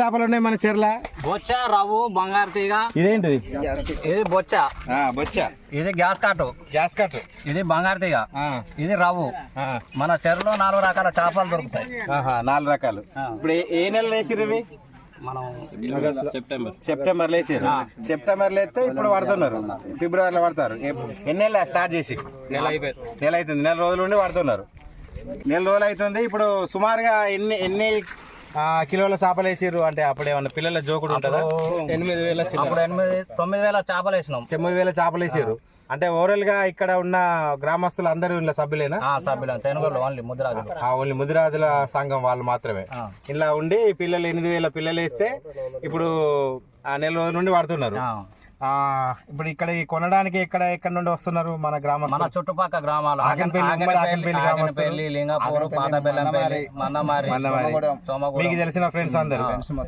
చేపలు ఉన్నాయి మన చెర్ల? బొచ్చ రవ్వు బంగారు తీగ. ఇదేంటిది? ఇది బొచ్చ. బొచ్చ. ఇది గ్యాస్ కాటు గ్యాస్ కట్ ఇది బంగారు తీగ. ఇది రవ్వు. మన చెరువులో నాలుగు రకాల చేపలు దొరుకుతాయి. నాలుగు రకాలు. ఇప్పుడు ఏ- వేసిర్రు ఇవి? మనం సెప్టెంబర్. సెప్టెంబర్ సెప్టెంబర్లో అయితే ఇప్పుడు పడుతున్నారు ఫిబ్రవరిలో పడతారు ఏ- ఎన్ని నెలలు స్టార్ట్ చేసి? నెల అయిపోయింది. నెల అవుతుంది. నెల రోజుల నుండి పడుతున్నారు నెల రోజులు అవుతుంది. ఇప్పుడు సుమారుగా ఎన్ని ఎన్ని కిలోల చేపలు వేసిర్రు అంటే అప్పుడు ఏమన్నా పిల్లల జోకుడు ఉంటుందా? ఎనిమిది వేల అప్పుడు ఎనిమిది తొమ్మిది వేల చేపలు వేసినాం. తొమ్మిది వేల చేపలు వేసారు అంటే ఓవరాల్గా ఇక్కడ ఉన్న గ్రామస్తులు అందరూ ఇలా సభ్యులేనా? ఆ, సభ్యులు తెనుగోళ్ళు ఓన్లీ ఓన్లీ ముదిరాజుల సంఘం వాళ్ళు మాత్రమే. ఇలా ఉండి పిల్లలు ఎనిమిది వేల పిల్లలు వేస్తే ఇప్పుడు ఆ నెల రోజుల నుండి వాడుతున్నారు. ఇప్పుడు ఇక్కడ కొనడానికి ఎక్కడ ఎక్కడ నుండి వస్తున్నారు మన మన గ్రామస్తులు చుట్టుపక్కల గ్రామాలు. ఆగన్పల్లి, లింగాపూర్ పాత బెల్లంపల్లి మన్నమారి మన్నమారి. సోమగూడెం. మీకు తెలిసిన ఫ్రెండ్స్ అందరు